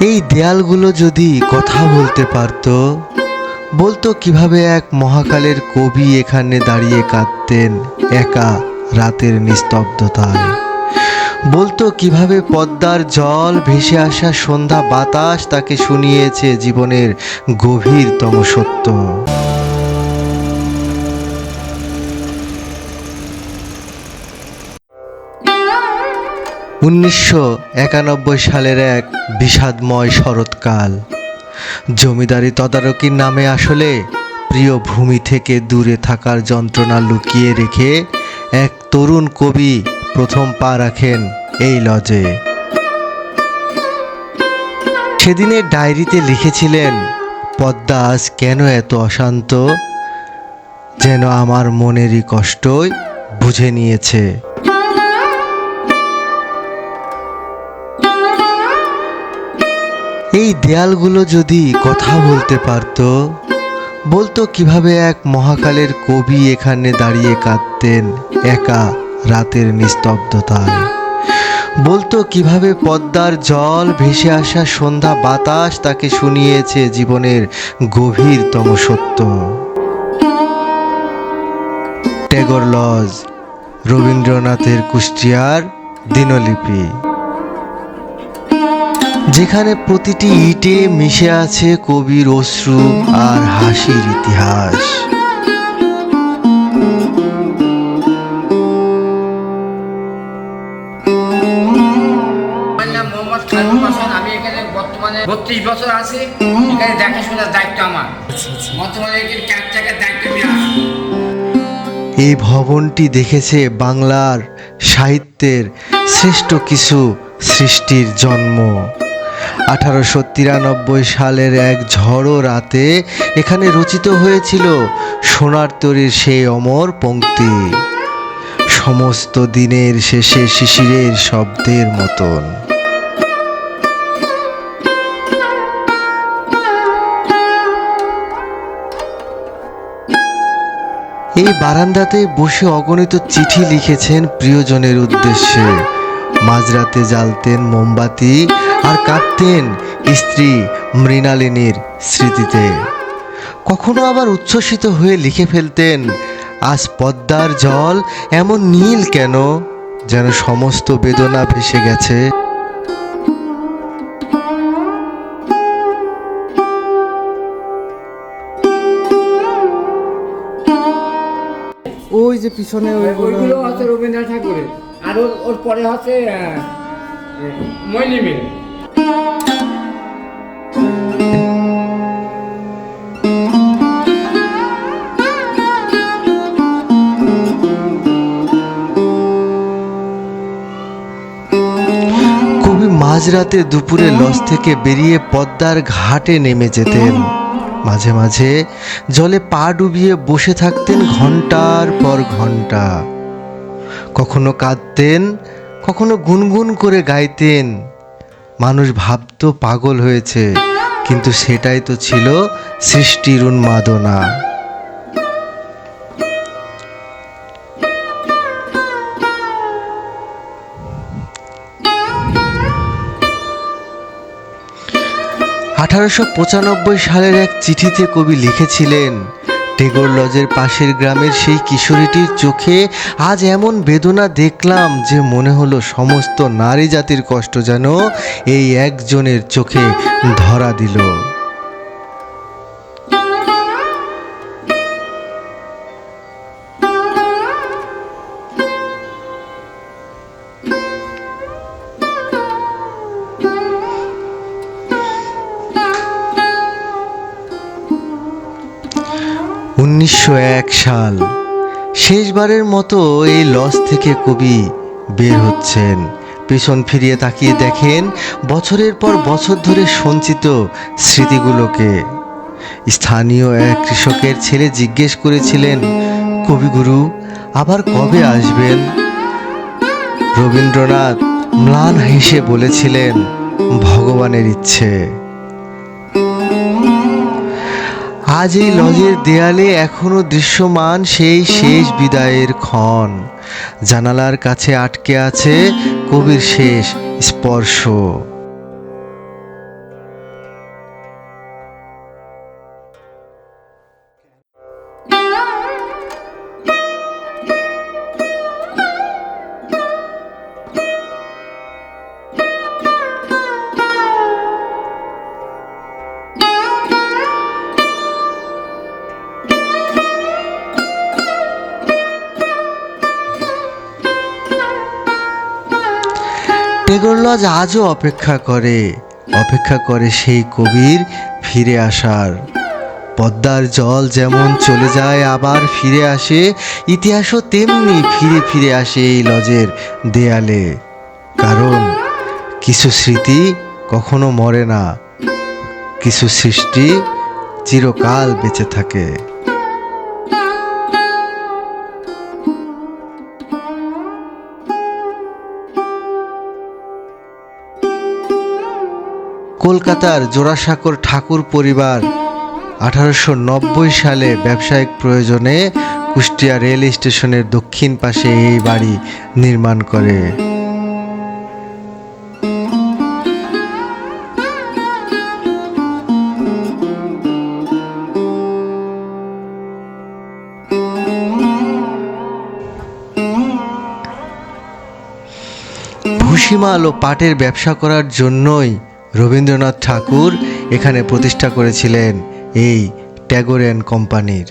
এই দেয়ালগুলো যদি কথা বলতে পারত, বলতো কীভাবে এক মহাকালের কবি এখানে দাঁড়িয়ে কাঁদতেন একা রাতের নিস্তব্ধতায়। বলতো কীভাবে পদ্মার জল ভেসে আসা সন্ধ্যা বাতাস তাকে শুনিয়েছে জীবনের গভীরতম সত্য। উনিশশো একানব্বই সালের এক বিষাদময় শরৎকাল। জমিদারি তদারকির নামে আসলে প্রিয় ভূমি থেকে দূরে থাকার যন্ত্রণা লুকিয়ে রেখে এক তরুণ কবি প্রথম পা রাখেন এই লজে। সেদিনের ডায়েরিতে লিখেছিলেন, পদ্মা আজ কেন এত অশান্ত? যেন আমার মনেরই কষ্টই বুঝে নিয়েছে। এই দেয়ালগুলো যদি কথা বলতে পারতো, বলতো কীভাবে এক মহাকালের কবি এখানে দাঁড়িয়ে কাঁদতেন একা রাতের নিস্তব্ধতায়। বলতো কীভাবে পদ্মার জল ভেসে আসা সন্ধ্যা বাতাস তাকে শুনিয়েছে জীবনের গভীরতম সত্য। টেগর লজ, রবীন্দ্রনাথের কুষ্টিয়ার দিনলিপি। যেখানে প্রতিটি ইটে মিশে আছে কবির অশ্রু আর হাসির ইতিহাস। আমি এখানে বর্তমানে বত্রিশ বছর আছি। এখানে দেখাশোনার দায়িত্ব আমার। বর্তমানে চার দায়িত্ব এই ভবনটি দেখেছে বাংলার সাহিত্যের শ্রেষ্ঠ কিছু সৃষ্টির জন্ম। আঠারোশো তিরানব্বই সালের এক ঝড়ো রাতে এখানে রচিত হয়েছিল সোনার তরীর সেই অমর পংক্তি সমস্ত দিনের শেষে শিশিরের শব্দের মতন। এই বারান্দাতে বসে অগণিত চিঠি লিখেছেন প্রিয়জনের উদ্দেশ্যে। মাঝরাতে জ্বালতেন মোমবাতি আর কাঁদতেন স্ত্রী মৃণালিনীর স্মৃতিতে। কখনো আবার উচ্ছ্বসিত হয়ে লিখে ফেলতেন আজ পদ্মার জল এমন নীল কেন যেন সমস্ত বেদনা ভেসে গেছে? ওই যে পিছনে ওইগুলো। ওইগুলো হচ্ছে রবীন্দ্রনাথ ঠাকুরের। আর ওর পরে হচ্ছে মাঝরাতে দুপুরে লজ থেকে বেরিয়ে পদ্মার ঘাটে নেমে যেতেন। মাঝে মাঝে জলে পা ডুবিয়ে বসে থাকতেন ঘণ্টার পর ঘণ্টা। কখনো কাঁদতেন, কখনো গুনগুন করে গাইতেন। মানুষ ভাবতো পাগল হয়েছে, কিন্তু সেটাই তো ছিল সৃষ্টির উন্মাদনা। আঠারোশো পঁচানব্বই সালের এক চিঠিতে কবি লিখেছিলেন টেগর লজের পাশের গ্রামের সেই কিশোরীটির চোখে আজ এমন বেদনা দেখলাম যে মনে হলো সমস্ত নারী জাতির কষ্ট যেন এই একজনের চোখে ধরা দিল। উনিশশো এক সাল। শেষবারের মতো এই লস থেকে কবি বের হচ্ছেন। পেছন ফিরিয়ে তাকিয়ে দেখেন বছরের পর বছর ধরে সঞ্চিত স্মৃতিগুলোকে। স্থানীয় এক কৃষকের ছেলে জিজ্ঞেস করেছিলেন, কবিগুরু, আবার কবে আসবেন? রবীন্দ্রনাথ ম্লান হেসে বলেছিলেন, ভগবানের ইচ্ছে। আজ এই লজের দেয়ালে এখনও দৃশ্যমান সেই শেষ বিদায়ের ক্ষণ। জানালার কাছে আটকে আছে কবির শেষ স্পর্শ। লজ আজও অপেক্ষা করে। অপেক্ষা করে সেই কবির ফিরে আসার। পদ্মার জল যেমন চলে যায়, আবার ফিরে আসে। ইতিহাসও তেমনি ফিরে ফিরে আসে এই লজের দেয়ালে। কারণ কিছু স্মৃতি কখনো মরে না। কিছু সৃষ্টি চিরকাল বেঁচে থাকে। কলকাতার জোড়াসাঁকোর ঠাকুর পরিবার আঠারোশো নব্বই সালে ব্যবসায়িক প্রয়োজনে কুষ্টিয়া রেল স্টেশনের দক্ষিণ পাশে এই বাড়ি নির্মাণ করে। ভুসিমাল ও পাটের ব্যবসা করার জন্যই রবীন্দ্রনাথ ঠাকুর এখানে প্রতিষ্ঠা করেছিলেন এই ট্যাগোরিয়ান কোম্পানির।